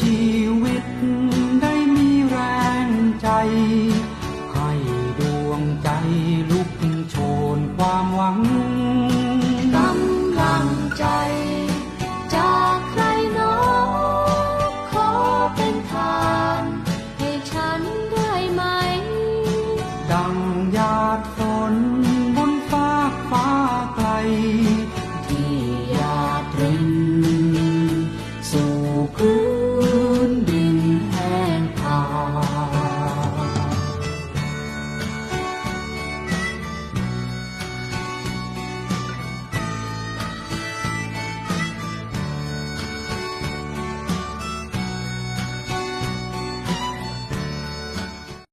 ชีวิตได้มีแรงใจ ให้ดวงใจลุกโชนความหวังกำลังใจ จากใครนอขอเป็นทาน ให้ฉันได้ไหม ดังหยาดฝน